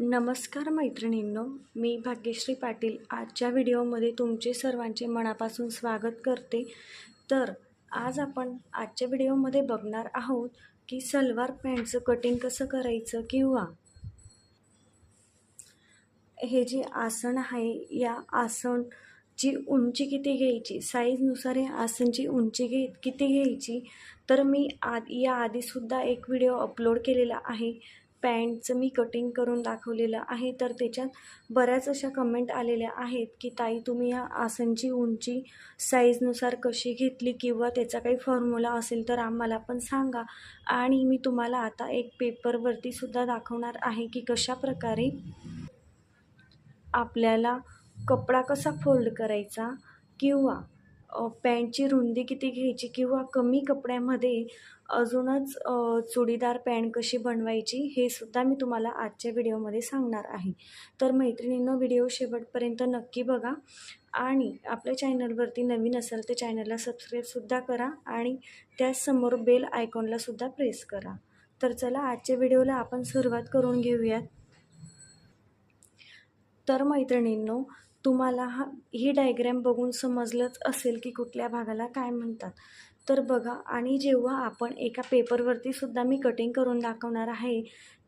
नमस्कार मैत्रिणींनो मी भाग्यश्री पाटील. आजच्या व्हिडिओमध्ये तुमचे सर्वांचे मनापासून स्वागत करते. तर आज आपण आजच्या व्हिडिओमध्ये बघणार आहोत की सलवार पॅन्टचं कटिंग कसं करायचं किंवा हे जे आसन आहे या आसनची उंची किती घ्यायची साईजनुसार या आसनची उंची घे किती घ्यायची? तर मी आद या आधीसुद्धा एक व्हिडिओ अपलोड केलेला आहे. पॅन्टचं मी कटिंग करून दाखवलेलं आहे. तर त्याच्यात बऱ्याच अशा कमेंट आलेल्या आहेत की ताई तुम्ही या आसनची उंची साईजनुसार कशी घेतली किंवा त्याचा काही फॉर्म्युला असेल तर आम्हाला पण सांगा. आणि मी तुम्हाला आता एक पेपरवरती सुद्धा दाखवणार आहे की कशा प्रकारे आपल्याला कपडा कसा फोल्ड करायचा किंवा पॅन्टची रुंदी किती घ्यायची किंवा कमी कपड्यामध्ये अजूनच चुडीदार पॅन्ट कशी बनवायची हे सुद्धा मी तुम्हाला आजच्या व्हिडिओमध्ये सांगणार आहे. तर मैत्रिणींनो व्हिडिओ शेवटपर्यंत नक्की बघा आणि आपल्या चॅनलवरती नवीन असाल तर चॅनलला सबस्क्राईबसुद्धा करा आणि त्याचसमोर बेल आयकॉनलासुद्धा प्रेस करा. तर चला आजच्या व्हिडिओला आपण सुरुवात करून घेऊयात. तर मैत्रिणींनो तुम्हाला हा ही डायग्रॅम बघून समजलंच असेल की कुठल्या भागाला काय म्हणतात. तर बघा आणि जेव्हा आपण एका पेपरवरती सुद्धा मी कटिंग करून दाखवणार आहे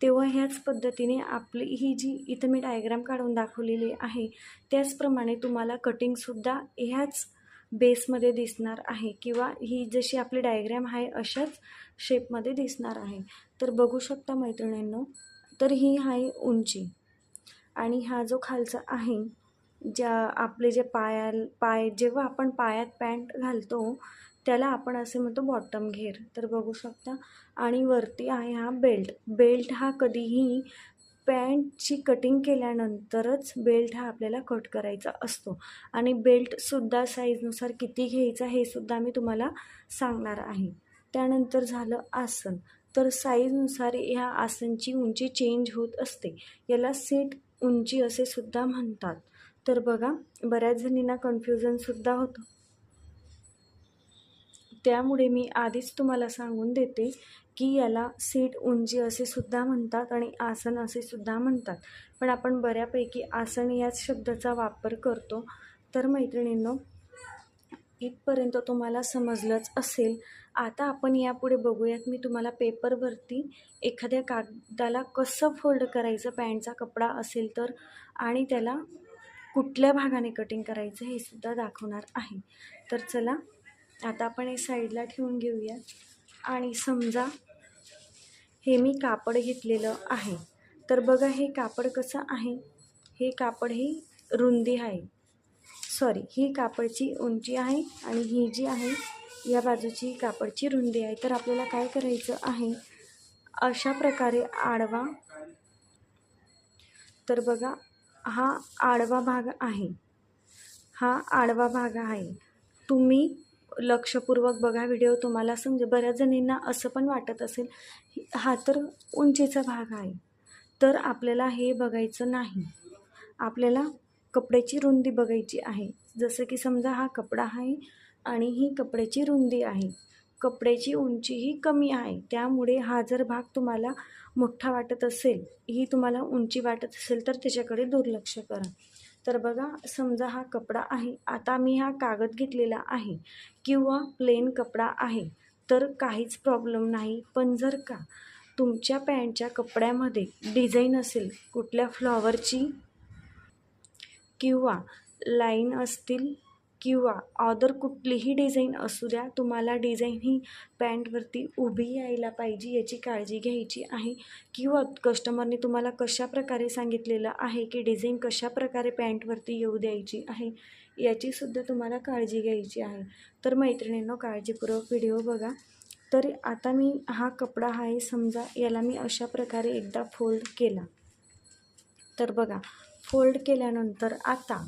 तेव्हा ह्याच पद्धतीने आपली ही जी इथं मी डायग्राम काढून दाखवलेली आहे त्याचप्रमाणे तुम्हाला कटिंगसुद्धा ह्याच बेसमध्ये दिसणार आहे किंवा ही जशी आपली डायग्रॅम आहे अशाच शेपमध्ये दिसणार आहे. तर बघू शकता मैत्रिणींनो तर ही आहे उंची आणि हा जो खालचा आहे ज्या आपले जे पाया पाय जेव्हा आपण पायात पॅन्ट घालतो त्याला आपण असे म्हणतो बॉटम घेर. तर बघू शकता. आणि वरती आहे हा बेल्ट बेल्ट हा कधीही पॅन्टची कटिंग केल्यानंतरच बेल्ट हा आपल्याला कट करायचा असतो. आणि बेल्टसुद्धा साईजनुसार किती घ्यायचा हे सुद्धा मी तुम्हाला सांगणार आहे. त्यानंतर झालं आसन. तर साईजनुसार ह्या आसनची उंची चेंज होत असते. याला सीट उंची असे सुद्धा म्हणतात. तर बघा बऱ्याच जणींना कन्फ्युजनसुद्धा होतं. त्यामुळे मी आधीच तुम्हाला सांगून देते की याला सीट उंची असे सुद्धा म्हणतात आणि आसन असे सुद्धा म्हणतात. पण आपण बऱ्यापैकी आसन याच शब्दाचा वापर करतो. तर मैत्रिणींनो इथपर्यंत तुम्हाला समजलंच असेल. आता आपण यापुढे बघूयात मी तुम्हाला पेपरवरती एखाद्या कागदाला कसं फोल्ड करायचं पॅन्टचा कपडा असेल तर आणि त्याला कुठल्या भागाने कटिंग करायचं हे सुद्धा दाखवणार आहे. तर चला आता आपण हे साईडला ठेवून घेऊया. आणि समजा हे मी कापड घेतलेलं आहे. तर बघा हे कापड कसं आहे. हे कापड ही रुंदी आहे. सॉरी ही कापडची उंची आहे आणि ही जी आहे या बाजूची कापडची रुंदी आहे. तर आपल्याला काय करायचं आहे? अशा प्रकारे आडवा तर बघा हा आडवा भाग आहे. हा आडवा भाग आहे. तुम्ही लक्षपूर्वक बघा व्हिडिओ तुम्हाला समजेल बऱ्याच जणींना असं पण वाटत असेल हा तर उंचीचा भाग आहे. तर आपल्याला हे बघायचं नाही. आपल्याला कपड्याची रुंदी बघायची आहे. जसं की समजा हा कपडा आहे आणि ही कपड्याची रुंदी आहे. कपड्याची उंची ही कमी आहे. त्यामुळे हा जर भाग तुम्हाला मोठा वाटत असेल ही तुम्हाला उंची वाटत असेल तर त्याच्याकडे दुर्लक्ष करा. तर बघा समजा हा कपडा आहे. आता मी हा कागद घेतलेला आहे किंवा प्लेन कपडा आहे तर काहीच प्रॉब्लेम नाही. पण जर का तुमच्या पॅन्टच्या कपड्यामध्ये डिझाईन असेल कुठल्या फ्लॉवरची किंवा लाईन असतील किंवा ऑदर कुठलीही डिझाईन असू द्या तुम्हाला डिझाईन ही पॅन्टवरती उभी यायला पाहिजे याची काळजी घ्यायची आहे. किंवा कस्टमरने तुम्हाला कशा प्रकारे सांगितलेलं आहे की डिझाईन कशा प्रकारे पॅन्टवरती येऊ द्यायची आहे याचीसुद्धा तुम्हाला काळजी घ्यायची आहे. तर मैत्रिणींनो काळजीपूर्वक व्हिडिओ बघा. तर आता मी हा कपडा आहे समजा याला मी अशा प्रकारे एकदा फोल्ड केला. तर बघा फोल्ड केल्यानंतर आता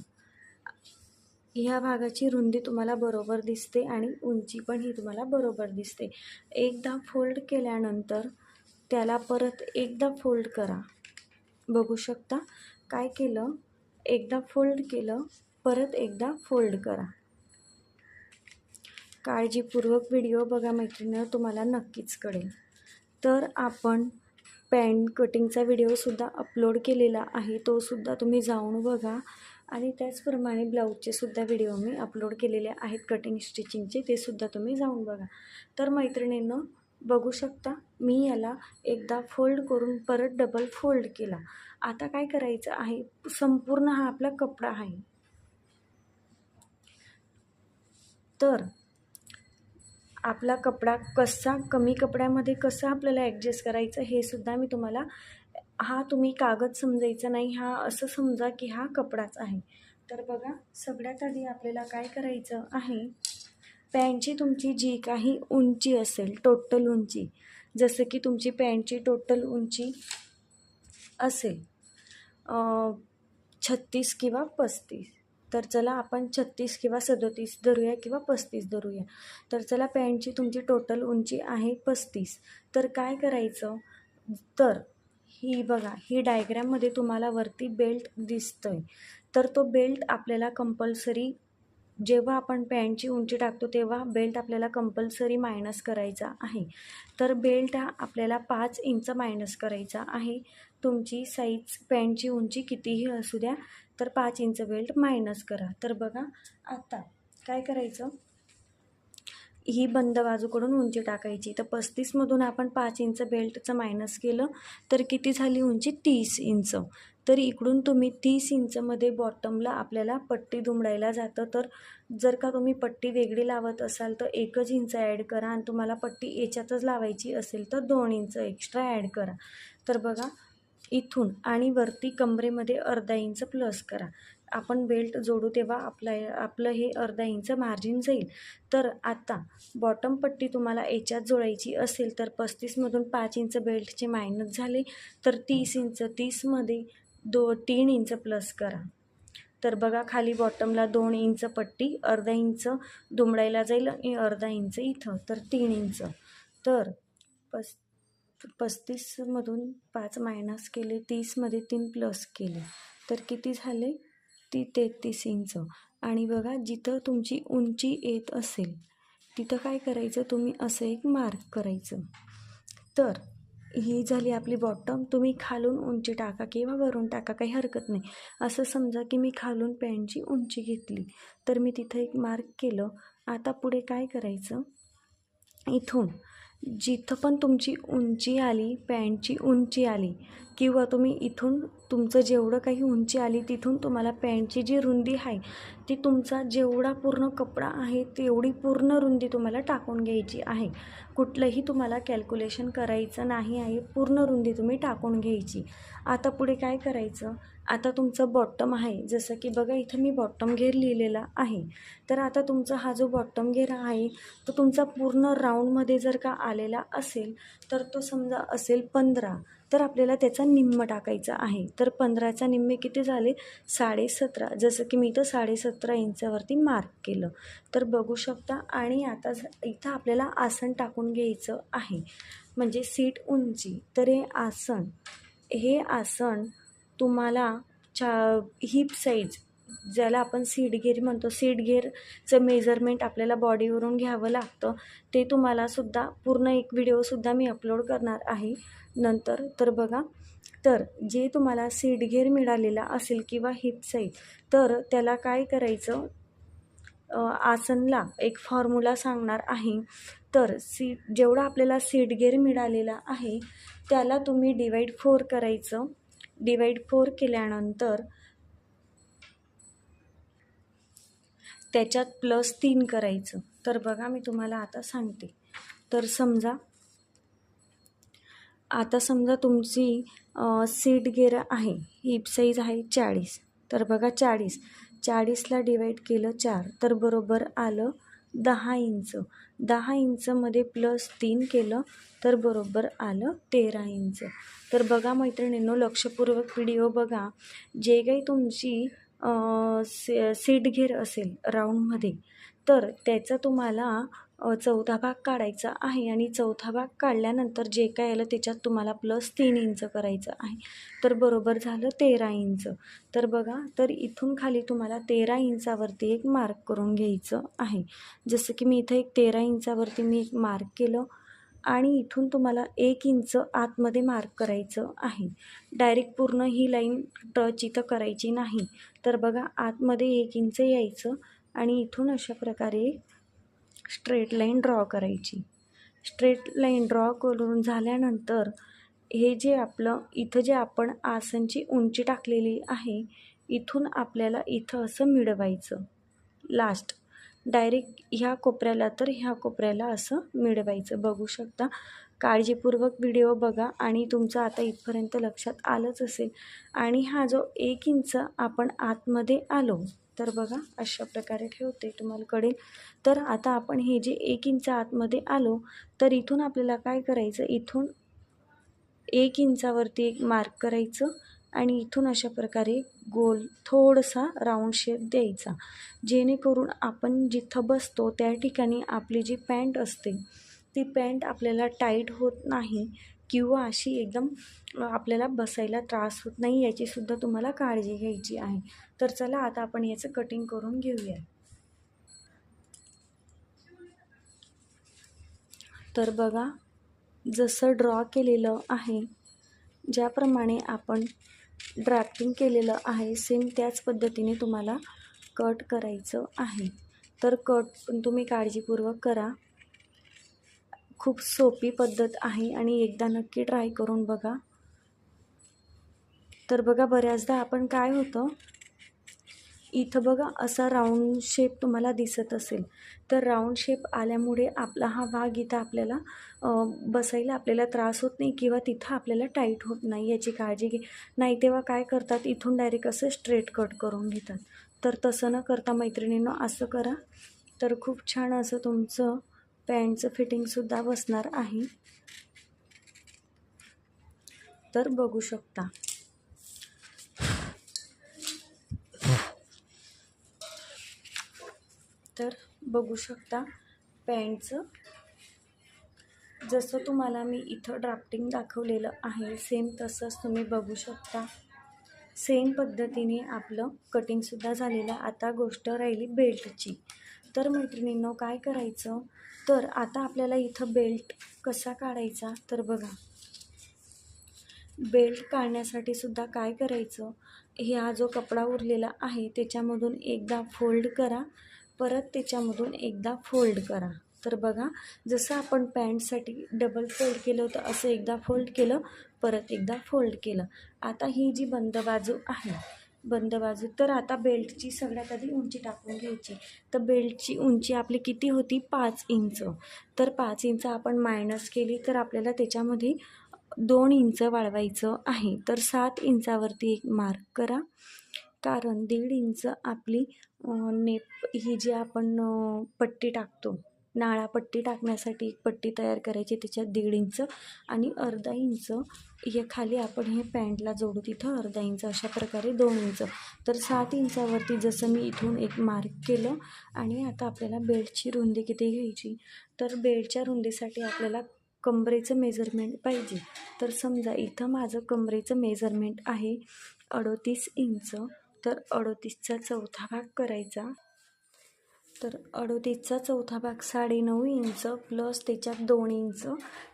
ह्या भागाची रुंदी तुम्हाला बरोबर दिसते आणि उंची पण ही तुम्हाला बरोबर दिसते. एकदा फोल्ड केल्यानंतर त्याला परत एकदा फोल्ड करा. बघू शकता? काय केलं? एकदा फोल्ड केलं परत एकदा फोल्ड करा. काळजीपूर्वक व्हिडिओ बघा मैत्रिणीनं तुम्हाला नक्कीच कळेल. तर आपण पॅन्ट कटिंगचा व्हिडिओसुद्धा अपलोड केलेला आहे तोसुद्धा तुम्ही जाऊन बघा. आणि त्याचप्रमाणे ब्लाऊजचे सुद्धा व्हिडिओ मी अपलोड केलेले आहेत कटिंग स्टिचिंगचे ते सुद्धा तुम्ही जाऊन बघा. तर मैत्रिणींनं बघू शकता मी याला एकदा फोल्ड करून परत डबल फोल्ड केला. आता काय करायचं आहे? संपूर्ण हा आपला कपडा आहे. तर आपला कपडा कसा कमी कपड्यामध्ये कसा आपल्याला ॲडजस्ट करायचं हे सुद्धा मी तुम्हाला हा तुम्ही कागद समजायचा नाही हा असं समजा की हा कपडाच आहे. तर बघा सगळ्यात आधी आपल्याला काय करायचं आहे? पॅन्टची तुमची जी काही उंची असेल टोटल उंची जसं की तुमची पॅन्टची टोटल उंची असेल छत्तीस किंवा पस्तीस. तर चला आपण छत्तीस किंवा सदोतीस धरूया किंवा पस्तीस धरूया. तर चला पॅन्टची तुमची टोटल उंची आहे पस्तीस. तर काय करायचं? तर ही बघा ही डायग्रॅममध्ये तुम्हाला वरती बेल्ट दिसतं आहे तर तो बेल्ट आपल्याला कंपल्सरी जेव्हा आपण पॅन्टची उंची टाकतो तेव्हा बेल्ट आपल्याला कंपल्सरी मायनस करायचा आहे. तर बेल्ट हा आपल्याला पाच इंच मायनस करायचा आहे. तुमची साईज पॅन्टची उंची कितीही असू द्या तर पाच इंच बेल्ट मायनस करा. तर बघा आता काय करायचं? ही बंद बाजूकडून उंची टाकायची. तर पस्तीसमधून आपण पाच इंच बेल्टचं मायनस केलं तर किती झाली उंची? तीस इंच. तर इकडून तुम्ही तीस इंचमध्ये बॉटमला आपल्याला पट्टी दुमडायला जातं. तर जर का तुम्ही पट्टी वेगळी लावत असाल तर एकच इंच ॲड करा आणि तुम्हाला पट्टी याच्यातच लावायची असेल तर दोन इंच एक्स्ट्रा ॲड करा. तर बघा इथून आणि वरती कमरेमध्ये अर्धा इंच प्लस करा. आपण बेल्ट जोडू तेव्हा आपला आपलं हे अर्धा इंच मार्जिन जाईल. तर आता बॉटम पट्टी तुम्हाला याच्यात जोडायची असेल तर पस्तीसमधून पाच इंच बेल्टचे मायनस झाले तर तीस इंच तीसमध्ये दो तीन इंच प्लस करा. तर बघा खाली बॉटमला दोन इंच पट्टी अर्धा इंच दुमडायला जाईल आणि अर्धा इंच इथं तर तीन इंच. तर पस पस्तीसमधून पाच मायनस केले तीसमध्ये तीन प्लस केले. तर किती झाले? ती तेहतीस इंच. आणि बघा जिथं तुमची उंची येत असेल तिथं काय करायचं? तुम्ही असं एक मार्क करायचं. तर ही झाली आपली बॉटम तुम्ही खालून उंची टाका किंवा वरून टाका काही हरकत नाही. असं समजा की मी खालून पॅन्टची उंची घेतली तर मी तिथं एक मार्क केलं. आता पुढे काय करायचं? इथून जिथं पण तुमची उंची आली पॅन्टची उंची आली किंवा तुम्ही इथून तुमचं जेवढं काही उंची आली तिथून तुम्हाला पॅन्टची जी रुंदी आहे ती तुमचा जेवढा पूर्ण कपडा आहे तेवढी पूर्ण रुंदी तुम्हाला टाकून घ्यायची आहे. कुठलंही तुम्हाला कॅल्क्युलेशन करायचं नाही आहे पूर्ण रुंदी तुम्ही टाकून घ्यायची. आता पुढे काय करायचं? आता तुमचं बॉटम आहे. जसं की बघा इथं मी बॉटम घेर लिहिलेला आहे. तर आता तुमचा हा जो बॉटम घेर आहे तो तुमचा पूर्ण राऊंडमध्ये जर का आलेला असेल तर तो समजा असेल पंधरा तर आपल्याला त्याचा निम्म टाकायचा आहे. तर पंधराचा निम्मे किती झाले? साडेसतरा. जसं की मी इथं साडेसतरा इंचावरती मार्क केलं. तर बघू शकता आणि आता इथं आपल्याला आसन टाकून घ्यायचं आहे. म्हणजे सीट उंची. तर हे आसन हे आसन तुम्हाला चा हिप साईज ज्याला आपण सीडगेर म्हणतो सीडगेरचं मेजरमेंट आपल्याला बॉडीवरून घ्यावं लागतं. ते तुम्हालासुद्धा पूर्ण एक व्हिडिओसुद्धा मी अपलोड करणार आहे. नंतर तर बघा तर जे तुम्हाला सीडघेर मिळालेला असेल किंवा हिप साईज तर त्याला काय करायचं? आसनला एक फॉर्म्युला सांगणार आहे. तर सीट जेवढा आपल्याला सीडगेर गेअर मिळालेला आहे त्याला तुम्ही डिवाईड फोर करायचं. डिवाईड फोर केल्यानंतर त्याच्यात प्लस तीन करायचं. तर बघा मी तुम्हाला आता सांगते. तर समजा आता समजा तुमची सीट गेअर आहे. हिप साईज आहे चाळीस. तर बघा चाळीस. चाळीसला डिवाईड केलं चार. तर बरोबर आलं दहा इंच. दहा इंचमध्ये प्लस तीन केलं तर बरोबर आलं तेरा इंच. तर बघा मैत्रिणींनो लक्षपूर्वक व्हिडिओ बघा. जे काही तुमची से सीट घेर असेल राऊंडमध्ये तर त्याचा तुम्हाला चौथा भाग काढायचा आहे आणि चौथा भाग काढल्यानंतर जे काय आलं त्याच्यात तुम्हाला प्लस तीन इंच करायचं आहे. तर बरोबर झालं तेरा इंच तर बघा तर इथून खाली तुम्हाला तेरा इंचावरती एक मार्क करून घ्यायचं आहे. जसं की मी इथं एक तेरा इंचावरती मी एक मार्क केलं आणि इथून तुम्हाला एक इंच आतमध्ये मार्क करायचं आहे. डायरेक्ट पूर्ण ही लाईन टच इथं करायची नाही. तर बघा आतमध्ये एक इंच यायचं आणि इथून अशा प्रकारे स्ट्रेट लाईन ड्रॉ करायची. स्ट्रेट लाईन ड्रॉ करून झाल्यानंतर हे जे आपलं इथं जे आपण आसनची उंची टाकलेली आहे इथून आपल्याला इथं असं मिळवायचं. लास्ट डायरेक्ट ह्या कोपऱ्याला तर ह्या कोपऱ्याला असं मिळवायचं. बघू शकता. काळजीपूर्वक व्हिडिओ बघा आणि तुमचं आता इथपर्यंत लक्षात आलंच असेल. आणि हा जो एक इंच आपण आतमध्ये आलो तर बघा अशा प्रकारे ठेवते तुम्हाला कळेल. तर आता आपण हे जे एक इंच आतमध्ये आलो तर इथून आपल्याला काय करायचं? इथून एक इंचावरती एक मार्क करायचं. आणि इथून अशा प्रकारे गोल थोडासा राऊंड शेप द्यायचा. जेणेकरून आपण जिथं बसतो त्या ठिकाणी आपली जी पॅन्ट असते ती पॅन्ट आपल्याला टाईट होत नाही किंवा अशी एकदम आपल्याला बसायला त्रास होत नाही याचीसुद्धा तुम्हाला काळजी घ्यायची आहे. तर चला आता आपण याचं कटिंग करून घेऊया. तर बघा जसं ड्रॉ केलेलं आहे ज्याप्रमाणे आपण ड्राफ्टिंग केलेलं आहे. सेम त्याच पद्धतीने तुम्हाला कट करायचं आहे. तर कट पण तुम्ही काळजीपूर्वक करा. खूप सोपी पद्धत आहे आणि एकदा नक्की ट्राय करून बघा. तर बघा बऱ्याचदा आपण काय होतं? इथं बघा असा राऊंड शेप तुम्हाला दिसत असेल. तर राऊंड शेप आल्यामुळे आपला हा भाग इथं आपल्याला बसायला आपल्याला त्रास होत नाही किंवा तिथं आपल्याला टाईट होत नाही याची काळजी घे. नाही तेव्हा काय करतात इथून डायरेक्ट असं स्ट्रेट कट करून घेतात. तर तसं न करता मैत्रिणीनं असं करा. तर खूप छान असं तुमचं पॅन्टचं फिटिंगसुद्धा बसणार आहे. तर बघू शकता. तर बघू शकता पॅन्टचं. जसं तुम्हाला मी इथं ड्राफ्टिंग दाखवलेलं आहे सेम तसंच तुम्ही बघू शकता. सेम पद्धतीने आपलं कटिंगसुद्धा झालेलं. आता गोष्ट राहिली बेल्टची तर मैत्रिणींनो काय करायचं? तर आता आपल्याला इथं बेल्ट कसा काढायचा? तर बघा. बेल्ट काढण्यासाठी सुद्धा काय करायचं? ह्या जो कपडा उरलेला आहे त्याच्यामधून एकदा फोल्ड करा. परत त्याच्यामधून एकदा फोल्ड करा. तर बघा जसं आपण पॅन्टसाठी डबल फोल्ड केलं होतं असं एकदा फोल्ड केलं परत एकदा फोल्ड केलं. आता ही जी बंद बाजू आहे बंद बाजू तर आता बेल्टची सगळ्यात आधी उंची टाकून घ्यायची. तर बेल्टची उंची आपली किती होती? पाच इंच. तर पाच इंच आपण मायनस केली तर आपल्याला त्याच्यामध्ये दोन इंच वाढवायचं आहे. तर सात इंचावरती एक मार्क करा. कारण दीड इंच आपली नेप ही जी आपण पट्टी टाकतो नाळा पट्टी टाकण्यासाठी एक पट्टी तयार करायची त्याच्यात दीड इंच आणि अर्धा इंच हे खाली आपण हे पॅन्टला जोडू तिथं अर्धा इंच अशा प्रकारे दोन इंच. तर सात इंचावरती जसं मी इथून एक मार्क केलं आणि आता आपल्याला बेल्टची रुंदी किती घ्यायची तर बेल्टच्या रुंदीसाठी आपल्याला कमरेचं मेजरमेंट पाहिजे. तर समजा इथं माझं कमरेचं मेजरमेंट आहे अडोतीस इंच. तर अडोतीसचा चौथा भाग करायचा. तर अडोतीसचा चौथा भाग साडेनऊ इंच प्लस त्याच्यात दोन इंच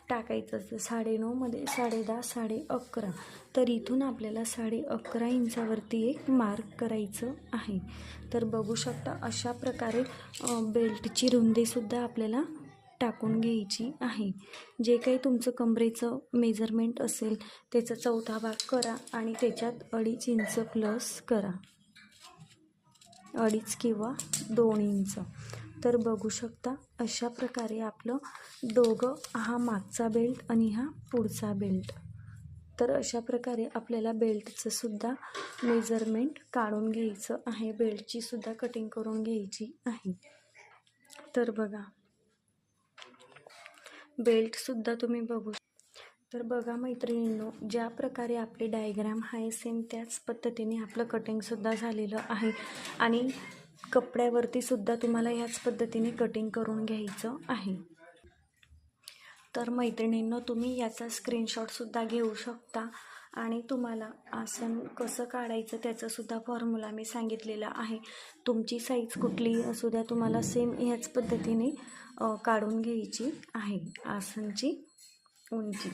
टाकायचं तर साडेनऊमध्ये साडे दहा साडे अकरा तर इथून आपल्याला साडे अकरा इंचावरती एक मार्क करायचं आहे. तर बघू शकता अशा प्रकारे बेल्टची रुंदीसुद्धा आपल्याला टाकून घ्यायची आहे. जे काही तुमचं कमरेचं मेजरमेंट असेल त्याचा चौथा भाग करा आणि त्याच्यात अडीच इंच प्लस करा. अडीच किंवा दोन इंच. तर बघू शकता अशा प्रकारे आपलं दोघं हा मागचा बेल्ट आणि हा पुढचा बेल्ट तर अशा प्रकारे आपल्याला बेल्टचं सुद्धा मेजरमेंट काढून घ्यायचं आहे. बेल्टची सुद्धा कटिंग करून घ्यायची आहे. तर बघा बेल्टसुद्धा तुम्ही बघू तर बघा मैत्रिणींनो ज्या प्रकारे आपली डायग्राम आहे सेम त्याच पद्धतीने आपलं कटिंगसुद्धा झालेलं आहे. आणि कपड्यावरती सुद्धा तुम्हाला ह्याच पद्धतीने कटिंग करून घ्यायचं आहे. तर मैत्रिणींनो तुम्ही याचा स्क्रीनशॉटसुद्धा घेऊ शकता. आणि तुम्हाला आसन कसं काढायचं त्याचंसुद्धा फॉर्म्युला मी सांगितलेला आहे. तुमची साईज कुठलीही असू द्या तुम्हाला सेम ह्याच पद्धतीने काढून घ्यायची आहे आसनची उंची.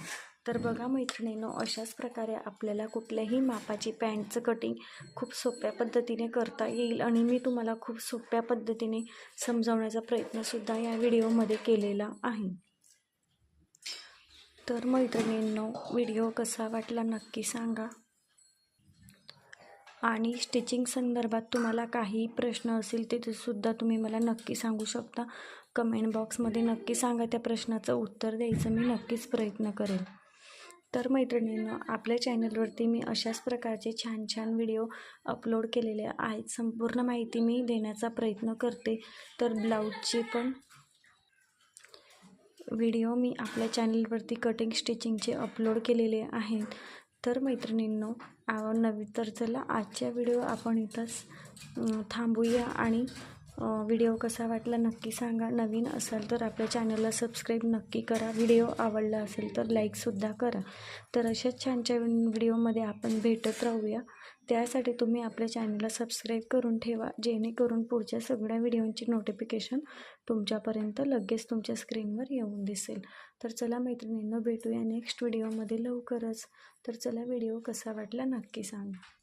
तर बघा मैत्रिणींनो अशाच प्रकारे आपल्याला कुठल्याही मापाची पॅन्टचं कटिंग खूप सोप्या पद्धतीने करता येईल आणि मी तुम्हाला खूप सोप्या पद्धतीने समजावण्याचा प्रयत्नसुद्धा या व्हिडिओमध्ये केलेला आहे. तर मैत्रिणींनो व्हिडिओ कसा वाटला नक्की सांगा. आणि स्टिचिंग संदर्भात तुम्हाला काही प्रश्न असेल ते सुद्धा तुम्ही मला नक्की सांगू शकता. कमेंट बॉक्समध्ये नक्की सांगा त्या प्रश्नाचं उत्तर द्यायचं मी नक्कीच प्रयत्न करेल. तर मैत्रिणींनो आपल्या चॅनलवरती मी अशाच प्रकारचे छान छान व्हिडिओ अपलोड केलेले आहेत. संपूर्ण माहिती मी देण्याचा प्रयत्न करते. तर ब्लाऊजची पण व्हिडिओ मी आपल्या चॅनलवरती कटिंग स्टिचिंगचे अपलोड केलेले आहेत. तर मैत्रिणींनो नवी तर चला आजच्या व्हिडिओ आपण इथंच थांबूया आणि व्हिडिओ कसा वाटला नक्की सांगा. नवीन असाल तर आपल्या चॅनलला सबस्क्राईब नक्की करा. व्हिडिओ आवडला असेल तर लाईकसुद्धा करा. तर अशाच छान छान व्हिडिओमध्ये आपण भेटत राहूया. त्यासाठी तुम्ही आपल्या चॅनलला सबस्क्राईब करून ठेवा जेणेकरून पुढच्या सगळ्या व्हिडिओंची नोटिफिकेशन तुमच्यापर्यंत लगेच तुमच्या स्क्रीनवर येऊन दिसेल. तर चला मैत्रिणींना भेटूया नेक्स्ट व्हिडिओमध्ये लवकरच. तर चला व्हिडिओ कसा वाटला नक्की सांगा.